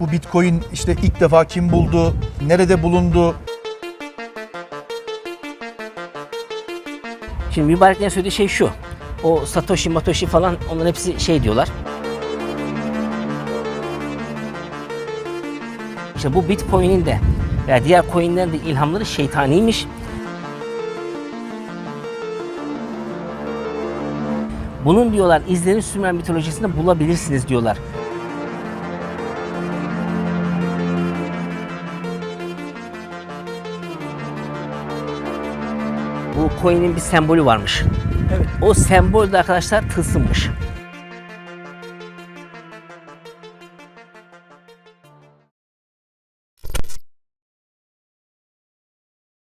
Bu Bitcoin işte ilk defa kim buldu, nerede bulundu? Şimdi mübareklerin söylediği şey şu. O Satoshi, Matoshi falan onların hepsi şey diyorlar. İşte bu Bitcoin'in de veya diğer coin'lerin de ilhamları şeytaniymiş. Bunun diyorlar izlerini Sümer mitolojisinde bulabilirsiniz diyorlar. Bu coin'in bir sembolü varmış. Evet. O sembol de arkadaşlar tılsımmış.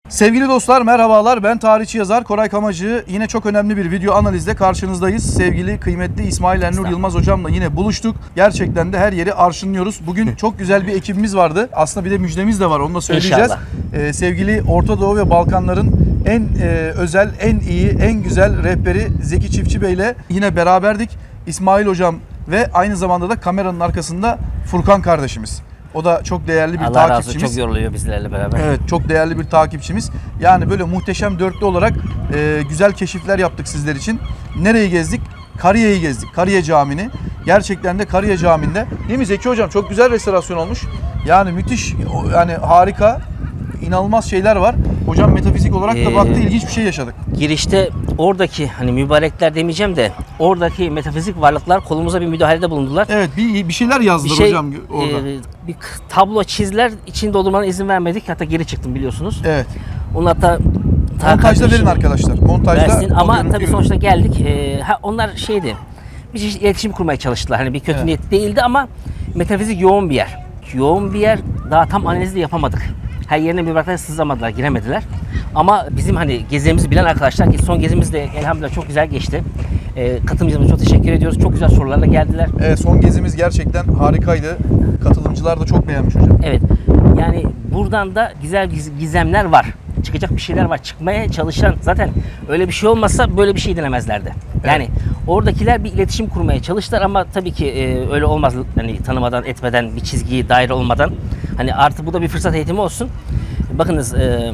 Sevgili dostlar merhabalar ben tarihçi yazar Koray Kamacı. Yine çok önemli bir video analizde karşınızdayız. Sevgili kıymetli İsmail Ernur. Yılmaz hocamla yine buluştuk. Gerçekten de her yeri arşınlıyoruz. Bugün çok güzel bir ekibimiz vardı. Aslında bir de müjdemiz de var onu da söyleyeceğiz. İnşallah. Ee, sevgili Orta Doğu ve Balkanların en e, özel, en iyi, en güzel rehberi Zeki Çiftçi Bey ile yine beraberdik. İsmail hocam ve aynı zamanda da kameranın arkasında Furkan kardeşimiz. O da çok değerli bir Allah razı olsun takipçimiz. çok yoruluyor bizlerle beraber. Evet çok değerli bir takipçimiz. Yani böyle muhteşem dörtlü olarak e, güzel keşifler yaptık sizler için. Nereyi gezdik? Kariye'yi gezdik. Kariye Camii'ni. Gerçekten de Kariye Camii'nde. Değil mi Zeki Hocam? Çok güzel restorasyon olmuş. Yani müthiş, yani harika, inanılmaz şeyler var. Hocam metafizik olarak da Ee, baktı ilginç bir şey yaşadık. Girişte oradaki hani mübarekler demeyeceğim de oradaki metafizik varlıklar kolumuza bir müdahalede bulundular. Evet bir, bir şeyler yazdılar bir şey hocam orada. e, bir tablo çizdiler içinde doldurmana izin vermedik hatta geri çıktım biliyorsunuz. evet. Onu hatta ta Montajda verin arkadaşlar. Montajda versin ama tabii sonuçta geldik. E, ha, onlar şeydi bir çeşit iletişim kurmaya çalıştılar. Hani bir kötü Evet. niyet değildi ama metafizik yoğun bir yer. Yoğun bir yer daha tam analizi de yapamadık. Her yerine mübarekler sızamadılar, giremediler. Ama bizim hani gezimizi bilen arkadaşlar ki son gezimiz de elhamdülillah çok güzel geçti. E, katılımcılarımıza çok teşekkür ediyoruz. Çok güzel sorularla geldiler. Evet, son gezimiz gerçekten harikaydı. Katılımcılar da çok beğenmiş hocam. Evet. Yani buradan da güzel giz- gizemler var. Çıkacak bir şeyler var. Çıkmaya çalışan zaten öyle bir şey olmasa böyle bir şey denemezlerdi. Yani oradakiler bir iletişim kurmaya çalıştılar ama tabii ki e, öyle olmaz. Hani tanımadan, etmeden, bir çizgiyi daire olmadan. Hani artı bu da bir fırsat eğitimi olsun. Bakınız e,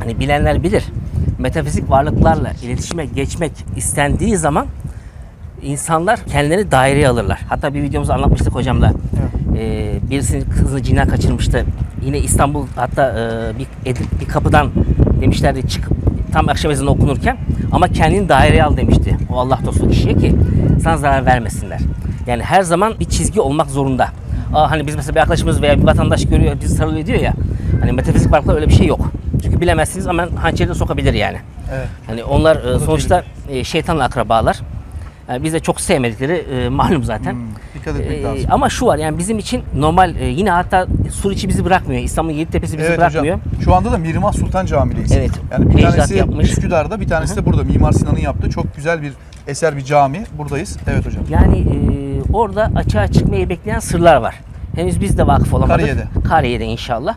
hani bilenler bilir. Metafizik varlıklarla iletişime geçmek istendiği zaman insanlar kendilerini daireye alırlar. Hatta bir videomuzda anlatmıştık hocamla. Ee, birisinin kızını cinler kaçırmıştı. Yine İstanbul hatta e, bir, Edip- bir kapıdan demişlerdi çık tam akşam ezanı okunurken ama kendini daireye al demişti o Allah dostu kişiye ki sana zarar vermesinler. Yani her zaman bir çizgi olmak zorunda. Aa, hani biz mesela bir arkadaşımız veya bir vatandaş görüyor bizi sarılıyor diyor ya. Hani metafizik varlıklar öyle bir şey yok. Çünkü bilemezsiniz ama hançeri de sokabilir yani. Evet. Hani onlar e, sonuçta e, şeytanla akrabalar. Yani biz de çok sevmedikleri e, malum zaten. Hmm, dikkat etmek E, lazım. ama şu var yani bizim için normal e, yine hatta Suriçi bizi bırakmıyor. İstanbul Yeditepe'si bizi evet bırakmıyor. hocam. Şu anda da Mirmah Sultan Camii'deyiz. Evet. Yani bir Ecdat tanesi yapmış. Üsküdar'da, bir tanesi de burada. Mimar Sinan'ın yaptığı çok güzel bir eser bir cami. Buradayız. Evet hocam. Yani e, orada açığa çıkmayı bekleyen sırlar var. Henüz biz de vakıf olamadık. Kariye'de. Kariye'de inşallah.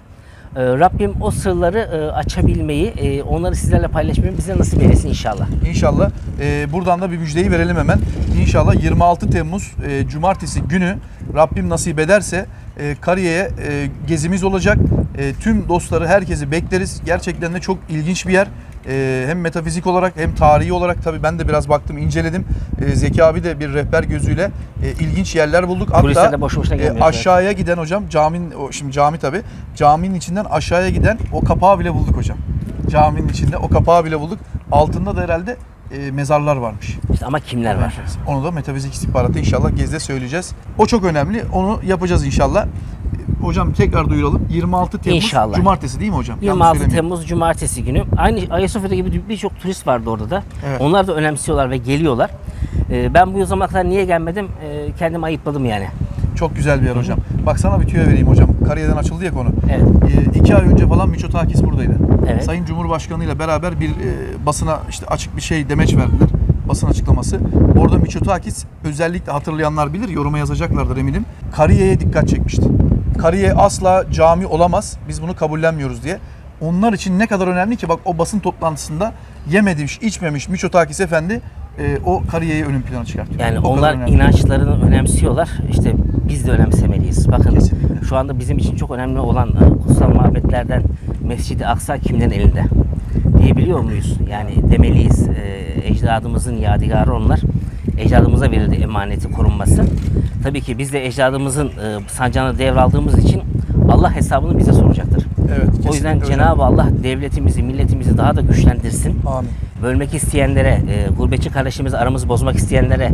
E, Rabbim o sırları e, açabilmeyi, e, onları sizlerle paylaşmayı bize nasip eylesin inşallah. İnşallah e, buradan da bir müjdeyi verelim hemen. İnşallah 26 Temmuz e, Cumartesi günü Rabbim nasip ederse e, Kariye'ye e, gezimiz olacak. E, tüm dostları, herkesi bekleriz. Gerçekten de çok ilginç bir yer. E, hem metafizik olarak hem tarihi olarak tabii ben de biraz baktım, inceledim. E, Zeki abi de bir rehber gözüyle e, ilginç yerler bulduk. Hatta de boşu boşuna e, gelmiyor. aşağıya giden hocam caminin o şimdi cami tabii. Caminin içinden aşağıya giden o kapağı bile bulduk hocam. Caminin içinde o kapağı bile bulduk. Altında da herhalde e, mezarlar varmış. İşte ama kimler var? Onu da metafizik istihbaratı inşallah gezide söyleyeceğiz. O çok önemli. Onu yapacağız inşallah. Hocam tekrar duyuralım. 26 Temmuz İnşallah. Cumartesi değil mi hocam? Yanlış 26 söylemeyeyim. Temmuz Cumartesi günü. Aynı Ayasofya'da gibi birçok turist vardı orada da. Evet. Onlar da önemsiyorlar ve geliyorlar. Ee, ben bu zamana kadar niye gelmedim ee, kendimi ayıpladım yani. Çok güzel bir yer hocam. Bak sana bir tüyo vereyim hocam. Kariyeden açıldı ya konu. Evet. E, iki ay önce falan Miçotakis buradaydı. Evet. Sayın Cumhurbaşkanı ile beraber bir e, basına işte açık bir şey demeç verdiler. Basın açıklaması. Orada Miçotakis özellikle hatırlayanlar bilir, yoruma yazacaklardır eminim. Kariye'ye dikkat çekmişti. Kariye asla cami olamaz. Biz bunu kabullenmiyoruz diye. Onlar için ne kadar önemli ki bak o basın toplantısında yememiş, içmemiş Miçotakis Efendi e, o Kariye'yi ön plana çıkartıyor. Yani O onlar önemli. inançlarını önemsiyorlar. İşte biz de önemsemeliyiz. Bakın Kesinlikle. şu anda bizim için çok önemli olan e, kutsal mabetlerden Mescid-i Aksa kimlerin elinde? Diyebiliyor muyuz? Yani demeliyiz. E, ecdadımızın yadigarı onlar. Ecdadımıza verildi emaneti korunması. Tabii ki biz de ecdadımızın e, sancağını devraldığımız için Allah hesabını bize soracaktır. Evet. O yüzden. Cenab-ı Allah devletimizi, milletimizi daha da güçlendirsin. Amin. Bölmek isteyenlere, e, gurbetçi kardeşlerimiz aramızı bozmak isteyenlere,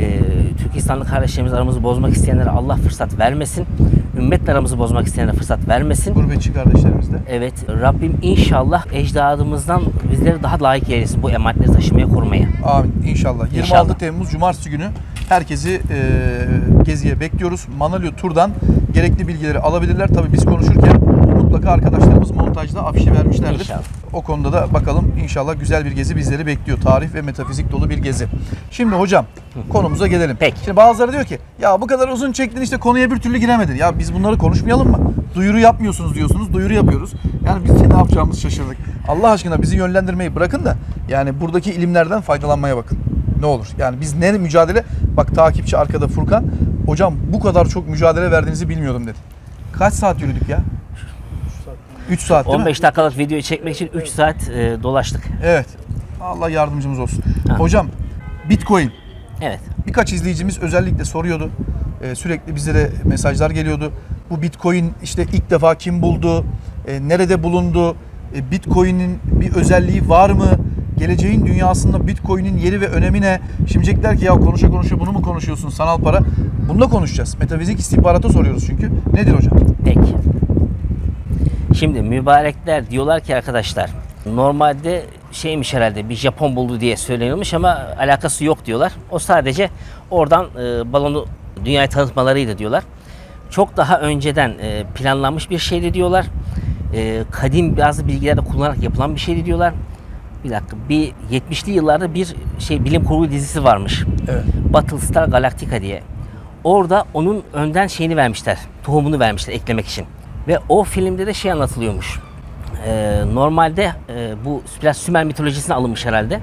e, Türkistanlı kardeşlerimiz aramızı bozmak isteyenlere Allah fırsat vermesin. Ümmetle aramızı bozmak isteyenlere fırsat vermesin. Gurbetçi kardeşlerimiz de. Evet, Rabbim inşallah ecdadımızdan bizleri daha layık eylesin bu emanetleri taşımaya, korumaya. Amin inşallah. 26 İnşallah. Temmuz Cumartesi günü herkesi e, geziye bekliyoruz. Manolyo Tur'dan gerekli bilgileri alabilirler. Tabii biz konuşurken mutlaka arkadaşlarımız montajda afişi vermişlerdir. İnşallah. O konuda da bakalım inşallah güzel bir gezi bizleri bekliyor. Tarih ve metafizik dolu bir gezi. Şimdi hocam konumuza gelelim. Peki. Şimdi bazıları diyor ki ya bu kadar uzun çektin işte konuya bir türlü giremedin. Ya biz bunları konuşmayalım mı? Duyuru yapmıyorsunuz diyorsunuz. Duyuru yapıyoruz. Yani biz ne yapacağımızı şaşırdık. Allah aşkına bizi yönlendirmeyi bırakın da yani buradaki ilimlerden faydalanmaya bakın. Ne olur. Yani biz ne mücadele bak takipçi arkada Furkan hocam bu kadar çok mücadele verdiğinizi bilmiyordum dedi. Kaç saat yürüdük ya? 3 saat değil mi? 15 dakikalık videoyu çekmek için 3 saat e, dolaştık. Evet. Allah yardımcımız olsun. Ha. Hocam Bitcoin Evet. birkaç izleyicimiz özellikle soruyordu. Ee, sürekli bizlere mesajlar geliyordu. Bu Bitcoin işte ilk defa kim buldu? Ee, nerede bulundu? Ee, Bitcoin'in bir özelliği var mı? Geleceğin dünyasında Bitcoin'in yeri ve önemi ne? Şimdi diyecekler ki ya konuşa konuşa bunu mu konuşuyorsun sanal para? Bunu da konuşacağız. Metafizik istihbaratı soruyoruz çünkü. Nedir hocam? Peki. Şimdi mübarekler diyorlar ki arkadaşlar normalde şeymiş herhalde bir Japon buldu diye söyleniyormuş ama alakası yok diyorlar. O sadece oradan e, balonu dünyaya tanıtmalarıydı diyorlar. Çok daha önceden e, planlanmış bir şeydi diyorlar. E, kadim bazı bilgileri kullanarak yapılan bir şeydi diyorlar. Bir dakika bir 70'li yıllarda bir şey bilim kurgu dizisi varmış. Evet. Battlestar Galactica diye. Orada onun önden şeyini vermişler. Tohumunu vermişler eklemek için. Ve o filmde de şey anlatılıyormuş. Ee, normalde e, bu biraz Sümer mitolojisine alınmış herhalde.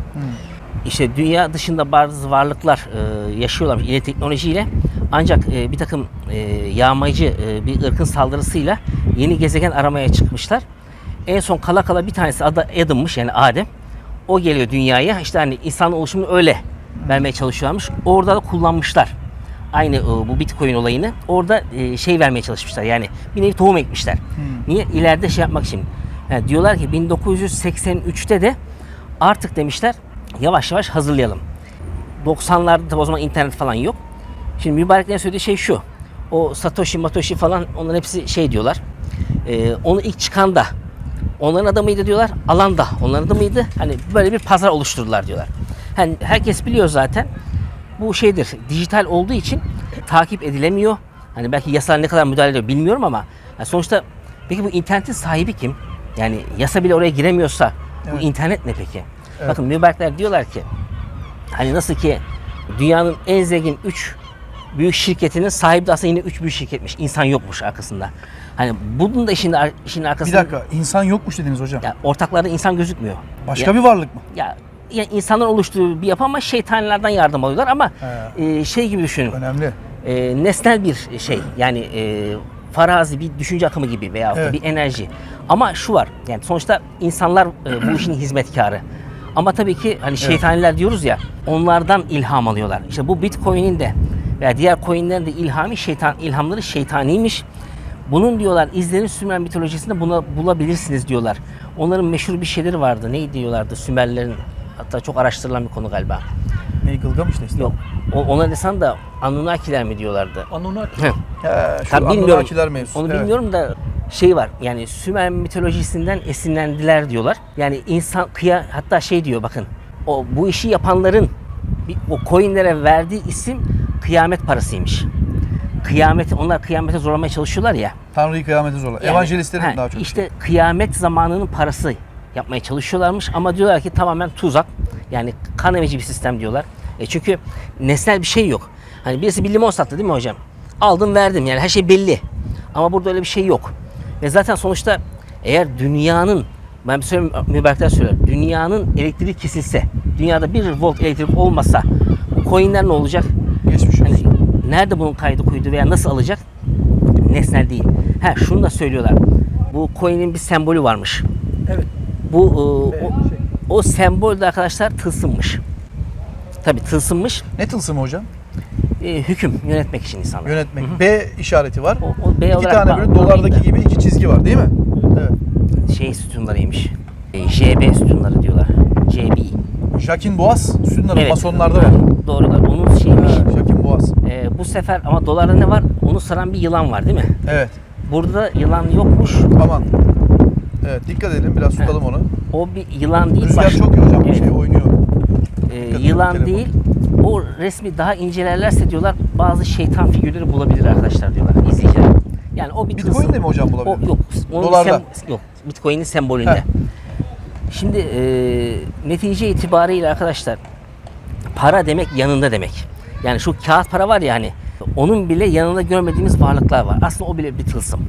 İşte dünya dışında bazı varlıklar e, yaşıyorlar ileri teknolojiyle. Ancak e, bir takım e, yağmacı e, bir ırkın saldırısıyla yeni gezegen aramaya çıkmışlar. En son kala kala bir tanesi adı Adam'mış yani Adem. O geliyor dünyaya. İşte hani insan oluşumunu öyle vermeye çalışıyorlarmış. Orada da kullanmışlar. Aynı e, bu Bitcoin olayını. Orada e, şey vermeye çalışmışlar. Yani bir nevi tohum ekmişler. Niye? İleride şey yapmak için. Yani diyorlar ki 1983'te de artık demişler yavaş yavaş hazırlayalım. 90'larda tabi o zaman internet falan yok. Şimdi mübareklerin söylediği şey şu. O Satoshi, Matoshi falan onların hepsi şey diyorlar. Ee, onu ilk çıkan da onların adamıydı diyorlar. Alan da onların adamıydı. Hani böyle bir pazar oluşturdular diyorlar. Hani herkes biliyor zaten. Bu şeydir. Dijital olduğu için takip edilemiyor. Hani belki yasalar ne kadar müdahale ediyor bilmiyorum ama yani sonuçta peki bu internetin sahibi kim? Yani yasa bile oraya giremiyorsa bu Evet. internet ne peki? Bakın mübarekler diyorlar ki Hani nasıl ki dünyanın en zengin 3 büyük şirketinin sahibi de aslında yine 3 büyük şirketmiş. İnsan yokmuş arkasında. Hani bunun da işin, işin Bir arkasında... dakika insan yokmuş dediniz hocam. Ya ortaklarda insan gözükmüyor. Başka ya, bir varlık mı? Ya, ya insanlar oluşturduğu bir yapı ama şeytanilerden yardım alıyorlar ama He. e, şey gibi düşünün. Önemli. E, nesnel bir şey yani e, farazi bir düşünce akımı gibi veya Evet. bir enerji. Ama şu var yani sonuçta insanlar e, bu işin hizmetkarı. Ama tabii ki hani şeytaniler diyoruz ya onlardan ilham alıyorlar. İşte bu Bitcoin'in de veya diğer coinlerin de ilhamı şeytan ilhamları şeytaniymiş. Bunun diyorlar izlerini Sümer mitolojisinde buna bulabilirsiniz diyorlar. Onların meşhur bir şeyleri vardı. Neydi diyorlardı Sümerlerin hatta çok araştırılan bir konu galiba. Ne Gılgamış işte. Yok. O, ona desen de Anunnakiler mi diyorlardı? Anunnaki. Heh. He, şu Tabii bilmiyorum. Anunnakiler mevzusu. Onu evet. bilmiyorum da şey var. Yani Sümer mitolojisinden esinlendiler diyorlar. Yani insan kıya hatta şey diyor bakın. O bu işi yapanların bir, o coinlere verdiği isim kıyamet parasıymış. Kıyameti onlar kıyamete zorlamaya çalışıyorlar ya. Tanrı'yı kıyamete zorla. Yani, Evangelistlerin he, daha çok. İşte kıyamet zamanının parası yapmaya çalışıyorlarmış ama diyorlar ki tamamen tuzak. Yani kan emici bir sistem diyorlar. E çünkü nesnel bir şey yok. Hani birisi bir limon sattı değil mi hocam? Aldım verdim yani her şey belli. Ama burada öyle bir şey yok. Ve zaten sonuçta eğer dünyanın ben bir söyleyeyim mübarekler söylüyorum. Dünyanın elektriği kesilse, dünyada bir volt elektrik olmasa bu coinler ne olacak? Geçmiş Hani nerede bunun kaydı kuydu veya nasıl alacak? Nesnel değil. Ha şunu da söylüyorlar. Bu coin'in bir sembolü varmış. Evet. Bu e, o, şey. o sembol de arkadaşlar tılsımmış. Tabi tılsımmış. Ne tılsımı hocam? E, hüküm yönetmek için insanlar. Yönetmek. B işareti var. O, o B İki tane böyle dolardaki gibi iki çizgi var değil mi? Evet. şey sütunlarıymış. E, JB sütunları diyorlar. JB. Jacquin Boaz sütunları Evet. masonlarda var. Doğrular. Onun şeymiş. Ha, Jacquin Boaz. E, bu sefer ama dolarda ne var? Onu saran bir yılan var değil mi? Evet. Burada da yılan yokmuş. Aman. Evet dikkat edelim biraz tutalım onu. O bir yılan değil. Rüzgar baş- çok iyi hocam Evet. şey yılan telefon. değil. O resmi daha incelerlerse diyorlar bazı şeytan figürleri bulabilir arkadaşlar diyorlar izleyiciler. Yani o bir Bitcoin de mi hocam O bulabilir? yok. Onun Dolarda. sem- yok. Bitcoin'in sembolünde. Heh. Şimdi e, netice itibariyle arkadaşlar para demek yanında demek. Yani şu kağıt para var ya hani onun bile yanında görmediğimiz varlıklar var. Aslında o bile bir tılsım.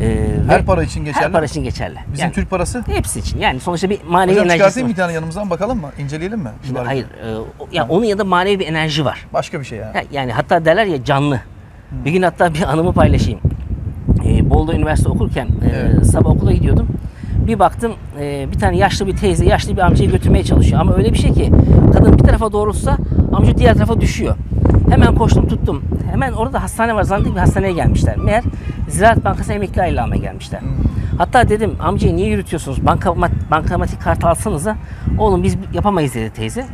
E, Her para için geçerli Her para için geçerli. Bizim Yani Türk parası. hepsi için. Yani sonuçta bir manevi Hocam enerjisi çıkartayım var. bir tane yanımızdan bakalım mı? İnceleyelim mi? Şimdi hayır. e, o- ya onun ya da manevi bir enerji var. Başka bir şey yani. Ya- Yani hatta derler ya canlı. Bir gün hatta bir anımı paylaşayım. Ee, Bolu'da üniversite okurken e, Evet. sabah okula gidiyordum. Bir baktım e, bir tane yaşlı bir teyze, yaşlı bir amcayı götürmeye çalışıyor. Ama öyle bir şey ki kadın bir tarafa doğrultsa amca diğer tarafa düşüyor. Hemen koştum tuttum. Hemen orada hastane var zannettim bir hastaneye gelmişler. Meğer Ziraat Bankası emekli almaya gelmişler. Hatta dedim amcayı niye yürütüyorsunuz? Bankamat, bankamatik kart alsanıza. Oğlum biz yapamayız dedi teyze.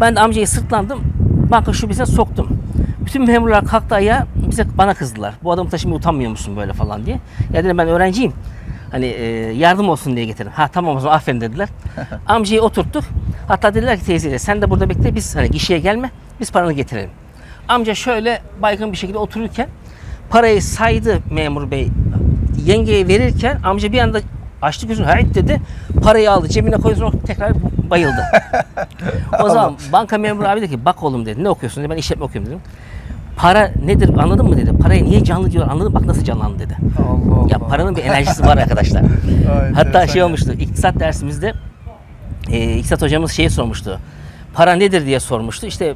Ben de amcayı sırtlandım. Banka şubesine soktum. Bütün memurlar kalktı ayağa bize bana kızdılar. Bu adamı taşımaya utanmıyor musun böyle falan diye. Ya dedim ben öğrenciyim. Hani e, yardım olsun diye getirdim. Ha tamam o zaman aferin dediler. Amcayı oturttuk. Hatta dediler ki teyzeyle sen de burada bekle biz hani gişeye gelme biz paranı getirelim. Amca şöyle baygın bir şekilde otururken parayı saydı memur bey. Yengeye verirken amca bir anda açtı gözünü hayt dedi. Parayı aldı cebine koydu sonra tekrar bayıldı. o zaman banka memuru abi dedi ki bak oğlum dedi ne okuyorsun dedi. Ben işletme okuyorum dedim. Para nedir anladın mı dedi. Parayı niye canlı diyor anladın mı? Bak nasıl canlandı dedi. Allah Allah. Ya paranın bir enerjisi var arkadaşlar. Aa, Hatta şey olmuştu. İktisat dersimizde e, iktisat hocamız şeyi sormuştu. Para nedir diye sormuştu. İşte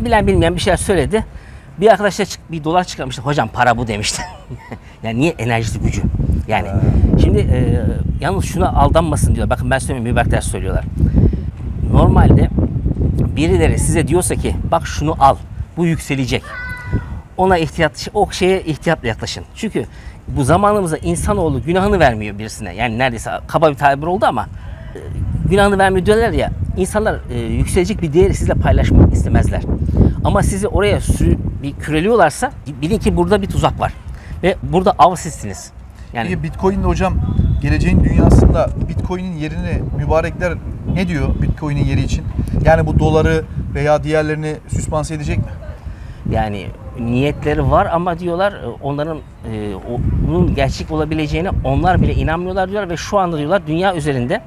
bilen bilmeyen bir şeyler söyledi. Bir arkadaş da çık- bir dolar çıkarmıştı. Hocam para bu demişti. yani niye enerjisi gücü? Yani şimdi e, yalnız şuna aldanmasın diyor. Bakın ben söylemiyorum mübarek ders söylüyorlar. Normalde birileri size diyorsa ki bak şunu al. Bu yükselecek ona ihtiyat o şeye ihtiyatla yaklaşın. Çünkü bu zamanımızda insanoğlu günahını vermiyor birisine. Yani neredeyse kaba bir tabir oldu ama e, günahını vermiyor diyorlar ya. İnsanlar e, yükselecek bir değeri sizle paylaşmak istemezler. Ama sizi oraya sürü, bir küreliyorlarsa bilin ki burada bir tuzak var. Ve burada av sizsiniz. Yani Peki Bitcoin'de hocam geleceğin dünyasında Bitcoin'in yerini mübarekler ne diyor Bitcoin'in yeri için? Yani bu doları veya diğerlerini süspanse edecek mi? Yani niyetleri var ama diyorlar e, onların e, o- bunun gerçek olabileceğine onlar bile inanmıyorlar diyorlar ve şu anda diyorlar dünya üzerinde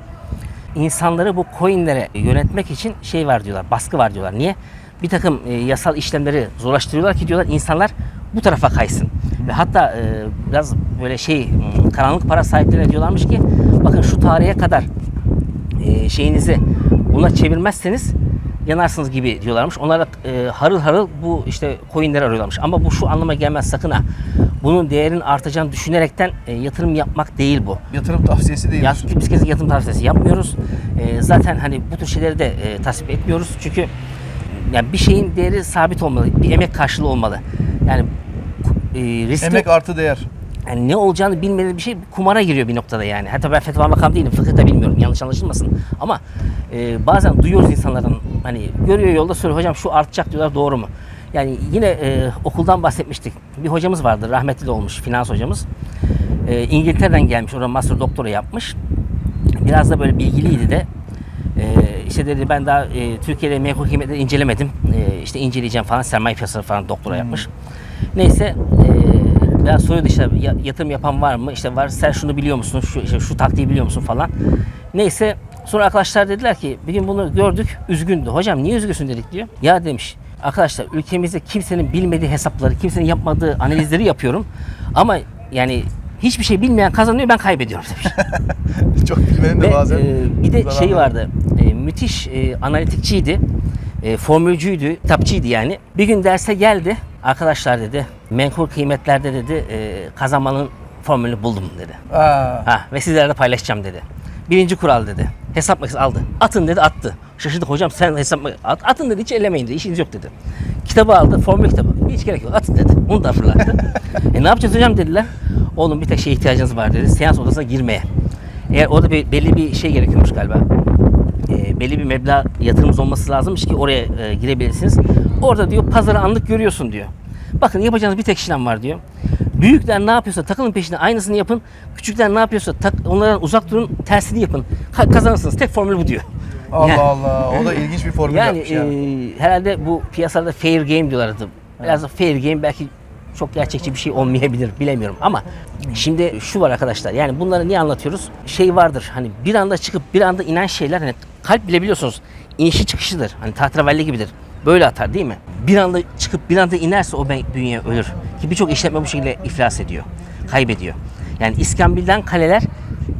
insanları bu coinlere yönetmek için şey var diyorlar, baskı var diyorlar. Niye? Bir takım e, yasal işlemleri zorlaştırıyorlar ki diyorlar insanlar bu tarafa kaysın. Ve hatta e, biraz böyle şey m, karanlık para sahiplerine diyorlarmış ki bakın şu tarihe kadar e, şeyinizi buna çevirmezseniz yanarsınız gibi diyorlarmış. Onlar da e, harıl harıl bu işte coinleri arıyorlarmış. Ama bu şu anlama gelmez sakın ha. Bunun değerinin artacağını düşünerekten e, yatırım yapmak değil bu. Yatırım tavsiyesi değil. Ya, biz kez yatırım tavsiyesi yapmıyoruz. E, zaten hani bu tür şeyleri de e, tasvip etmiyoruz. Çünkü yani bir şeyin değeri sabit olmalı. Bir emek karşılığı olmalı. Yani e, riskli, Emek artı değer. yani ne olacağını bilmediği bir şey kumara giriyor bir noktada yani. Hatta ben fetva makam değilim, fıkıh da bilmiyorum. Yanlış anlaşılmasın. Ama e, bazen duyuyoruz insanların hani görüyor yolda soruyor hocam şu artacak diyorlar doğru mu? Yani yine e, okuldan bahsetmiştik. Bir hocamız vardı rahmetli de olmuş finans hocamız. E, İngiltere'den gelmiş orada master doktora yapmış. Biraz da böyle bilgiliydi de. E, işte dedi ben daha e, Türkiye'de menkul kıymetleri incelemedim. E, işte inceleyeceğim falan sermaye piyasaları falan doktora yapmış. Neyse e, biraz soruyordu işte ya- yatırım yapan var mı? İşte var sen şunu biliyor musun? Şu, işte şu taktiği biliyor musun falan. Neyse sonra arkadaşlar dediler ki bir gün bunu gördük üzgündü. Hocam niye üzgünsün dedik diyor. Ya demiş arkadaşlar ülkemizde kimsenin bilmediği hesapları, kimsenin yapmadığı analizleri yapıyorum. Ama yani hiçbir şey bilmeyen kazanıyor ben kaybediyorum demiş. Çok bilmenin de Ve bazen e, bir de şey var. vardı. e, müthiş e, analitikçiydi. E, formülcüydü, kitapçıydı yani. Bir gün derse geldi. Arkadaşlar dedi menkul kıymetlerde dedi e, kazanmanın formülünü buldum dedi. Aa, Ha, ve sizlerle paylaşacağım dedi. Birinci kural dedi. Hesap makinesi aldı. Atın dedi attı. Şaşırdık hocam sen hesap at, atın dedi hiç ellemeyin dedi. İşiniz yok dedi. Kitabı aldı formül kitabı. Hiç gerek yok atın dedi. Onu da fırlattı. e ne yapacağız hocam dediler. Oğlum bir tek şeye ihtiyacınız var dedi. Seans odasına girmeye. Eğer orada bir, belli bir şey gerekiyormuş galiba. Belli bir meblağ yatırımımız olması lazımmış ki oraya e, girebilirsiniz. Orada diyor pazarı anlık görüyorsun diyor. Bakın yapacağınız bir tek işlem var diyor. Büyükler ne yapıyorsa takılın peşine aynısını yapın. Küçükler ne yapıyorsa tak, onlardan uzak durun tersini yapın. Ka- kazanırsınız. Tek formül bu diyor. Allah Yani- Allah. O da ilginç bir formül Yani, yapmış yani. e, herhalde bu piyasada fair game diyorlardı. Biraz da fair game belki çok gerçekçi bir şey olmayabilir bilemiyorum ama şimdi şu var arkadaşlar yani bunları niye anlatıyoruz? Şey vardır hani bir anda çıkıp bir anda inen şeyler hani kalp bile biliyorsunuz inişi çıkışıdır. Hani tahterevalli gibidir. Böyle atar değil mi? Bir anda çıkıp bir anda inerse o bünye ölür. Ki birçok işletme bu şekilde iflas ediyor. Kaybediyor. Yani iskambilden kaleler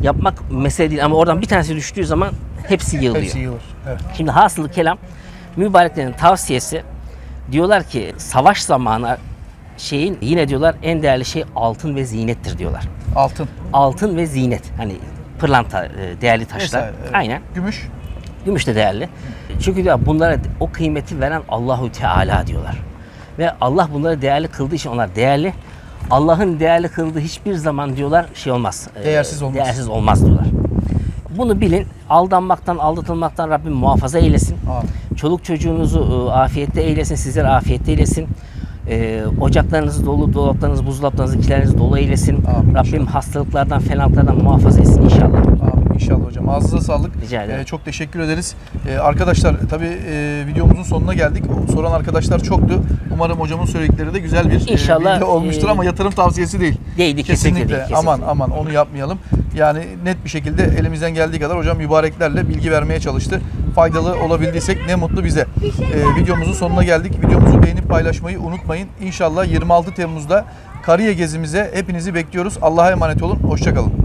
yapmak mesele değil ama oradan bir tanesi düştüğü zaman hepsi yığılıyor. Hepsi yılır. Evet. Şimdi hasılı kelam mübareklerin tavsiyesi diyorlar ki savaş zamanı şeyin yine diyorlar en değerli şey altın ve zinettir diyorlar. Altın. Altın ve zinet hani pırlanta e, değerli taşlar. Vesaire, evet. Aynen. Gümüş. Gümüş de değerli. Çünkü diyor bunlara o kıymeti veren Allahu Teala diyorlar. Ve Allah bunları değerli kıldığı için onlar değerli. Allah'ın değerli kıldığı hiçbir zaman diyorlar şey olmaz. e, Değersiz olmaz. Değersiz olmaz diyorlar. Bunu bilin. Aldanmaktan, aldatılmaktan Rabbim muhafaza eylesin. Amin. Çoluk çocuğunuzu e, afiyette eylesin, sizleri afiyette eylesin. E, ocaklarınız dolu, dolaplarınız, buzdolaplarınız, kileriniz dolu eylesin. Amin, Rabbim hastalıklardan, fenalıklardan muhafaza etsin inşallah. Amin. İnşallah hocam. Ağzınıza sağlık. Rica ederim. Ee, çok teşekkür ederiz. Ee, arkadaşlar tabii e, videomuzun sonuna geldik. Soran arkadaşlar çoktu. Umarım hocamın söyledikleri de güzel bir e, İnşallah, video olmuştur e, ama yatırım tavsiyesi değil. Değildi, kesinlikle değil, kesinlikle. Aman aman onu yapmayalım. Yani net bir şekilde elimizden geldiği kadar hocam mübareklerle bilgi vermeye çalıştı. Faydalı olabildiysek ne mutlu bize. Ee, videomuzun sonuna geldik. Videomuzu beğenip paylaşmayı unutmayın. İnşallah 26 Temmuz'da Kariye gezimize hepinizi bekliyoruz. Allah'a emanet olun. Hoşçakalın.